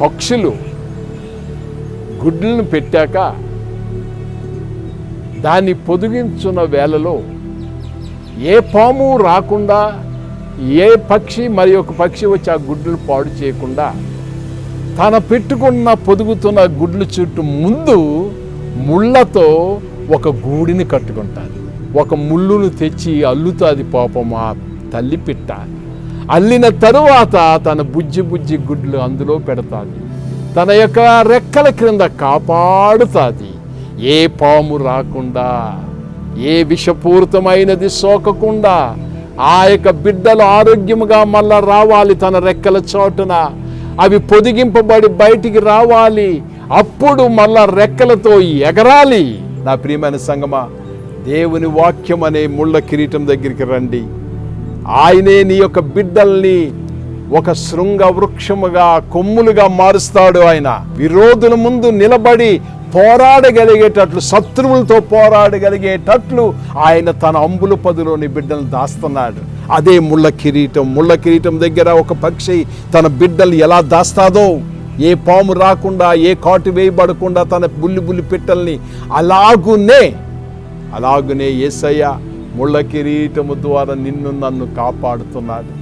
పక్షులు గుడ్లను పెట్టాక దాన్ని పొదిగించున్న వేళలో ఏ పాము రాకుండా ఏ పక్షి మరి ఒక పక్షి వచ్చి ఆ గుడ్లు పాడు చేయకుండా తన పెట్టుకున్న పొదుగుతున్న గుడ్ల చుట్టూ ముందు ముళ్ళతో ఒక గూడిని కట్టుకుంటుంది. ఒక ముళ్ళును తెచ్చి అల్లుతుంది పాపం ఆ తల్లి పిట్ట. అల్లిన తరువాత తన బుజ్జి బుజ్జి గుడ్లు అందులో పెడతాది. తన యొక్క రెక్కల క్రింద కాపాడుతాది. ఏ పాము రాకుండా ఏ విషపూరితమైనది సోకకుండా ఆ యొక్క బిడ్డలు ఆరోగ్యముగా మళ్ళా రావాలి తన రెక్కల చోటున. అవి పొదిగింపబడి బయటికి రావాలి. అప్పుడు మళ్ళా రెక్కలతో ఎగరాలి. నా ప్రియమైన సంగమా దేవుని వాక్యం అనే ముళ్ళ కిరీటం దగ్గరికి రండి. ఆయనే నీ యొక్క బిడ్డల్ని ఒక శృంగ వృక్షముగా కొమ్ములుగా మారుస్తాడు ఆయన. విరోధుల ముందు నిలబడి పోరాడగలిగేటట్లు శత్రువులతో పోరాడగలిగేటట్లు ఆయన తన అంబుల పదిలోని బిడ్డను దాస్తున్నాడు. అదే ముళ్ళ కిరీటం. ముళ్ళ కిరీటం దగ్గర ఒక పక్షి తన బిడ్డలు ఎలా దాస్తాదో ఏ పాము రాకుండా ఏ కాటు వేయబడకుండా తన బుల్లి బుల్లి పిట్టల్ని అలాగునే అలాగునే యేసయ్య ముళ్ళ కిరీటము ద్వారా నిన్ను నన్ను కాపాడుతున్నాడు.